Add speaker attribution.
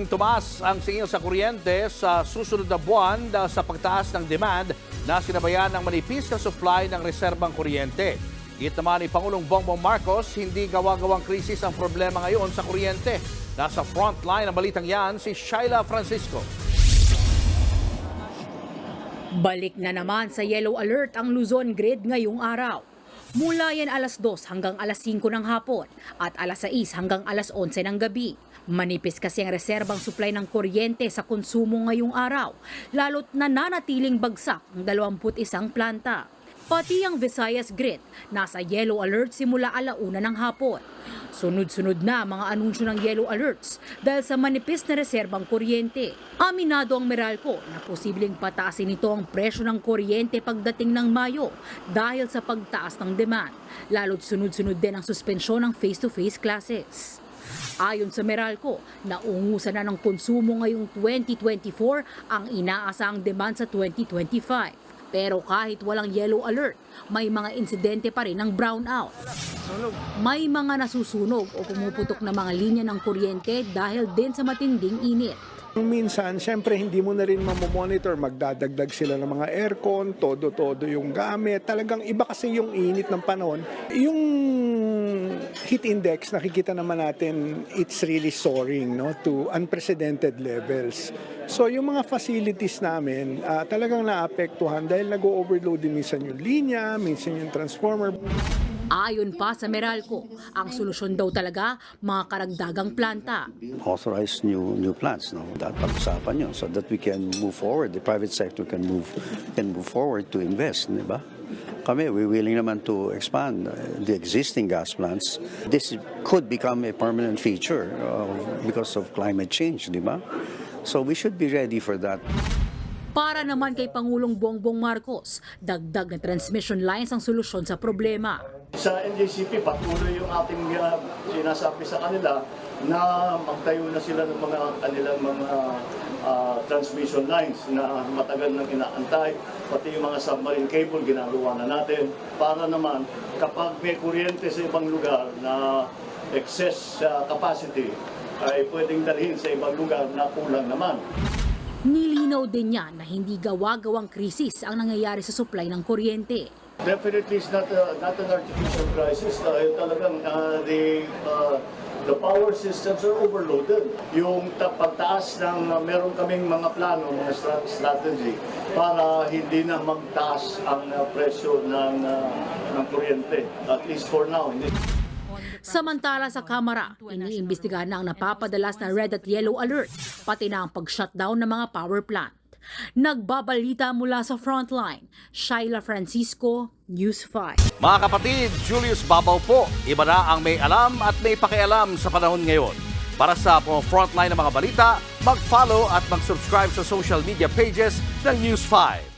Speaker 1: Posibleng tumaas ang singil sa kuryente sa susunod na buwan dahil sa pagtaas ng demand na sinabayan ng manipis na supply ng reserbang kuryente. Git naman ni Pangulong Bongbong Marcos, hindi gawa-gawang krisis ang problema ngayon sa kuryente. Nasa frontline ng balitang yan si Shaila Francisco.
Speaker 2: Balik na naman sa yellow alert ang Luzon grid ngayong araw. Mula yan alas 2 hanggang alas 5 ng hapon at alas 6 hanggang alas 11 ng gabi. Manipis kasi ang reserbang supply ng kuryente sa konsumo ngayong araw, lalo't nananatiling bagsak ang 21 planta. Pati ang Visayas Grid, nasa yellow alert simula alauna ng hapon. Sunod-sunod na mga anunsyo ng yellow alerts dahil sa manipis na reserbang kuryente. Aminado ang Meralco na posibleng pataasin nito ang presyo ng kuryente pagdating ng Mayo dahil sa pagtaas ng demand. Lalo't sunod-sunod din ang suspensyon ng face-to-face classes. Ayon sa Meralco, naungusan na ng konsumo ngayong 2024 ang inaasahang demand sa 2025. Pero kahit walang yellow alert, may mga insidente pa rin ng brownout. May mga nasusunog o pumuputok na mga linya ng kuryente dahil din sa matinding init.
Speaker 3: Minsan, syempre hindi mo na rin mamomonitor, magdadagdag sila ng mga aircon, todo-todo yung gamit. Talagang iba kasi yung init ng panahon. Yung heat index, nakikita naman natin, it's really soaring no, to unprecedented levels. So yung mga facilities namin, ah, talagang naapektuhan dahil nag-overload din minsan yung linya, minsan yung transformer.
Speaker 2: Ayon pa sa Meralco, ang solusyon daw talaga mga karagdagang planta.
Speaker 4: authorize new new plants no? Dapat pag-usapan yun so that we can move forward the private sector can move can move forward to invest di ba? Kami we willing naman to expand uh, the existing gas plants. This could become a permanent feature uh, because of climate change di ba? So we should be ready for that
Speaker 2: Para naman kay Pangulong Bongbong Marcos, dagdag na transmission lines ang solusyon sa problema.
Speaker 5: Sa NJCP, patuloy yung ating uh, sinasabi sa kanila na magtayo na sila ng mga kanilang mga uh, transmission lines na matagal nang inaantay. Pati yung mga submarine cable ginagawa na natin para naman kapag may kuryente sa ibang lugar na excess uh, capacity ay pwedeng dalhin sa ibang lugar na kulang naman.
Speaker 2: Nilinaw din niya na hindi gawa-gawang krisis ang nangyayari sa supply ng kuryente.
Speaker 5: Definitely it's not, a, not an artificial crisis dahil talagang uh, the, uh, the power systems are overloaded. Yung ta- pagtaas ng uh, meron kaming mga plano, mga stra- strategy para hindi na magtaas ang uh, presyo ng, uh, ng kuryente. At least for now. Hindi.
Speaker 2: Samantala sa Kamara, iniimbestigahan na ang napapadalas na red at yellow alert, pati na ang pag-shutdown ng mga power plant. Nagbabalita mula sa frontline, Shaila Francisco, News 5.
Speaker 1: Mga kapatid, Julius Babaw po. Iba na ang may alam at may pakialam sa panahon ngayon. Para sa mga frontline ng mga balita, mag-follow at mag-subscribe sa social media pages ng News 5.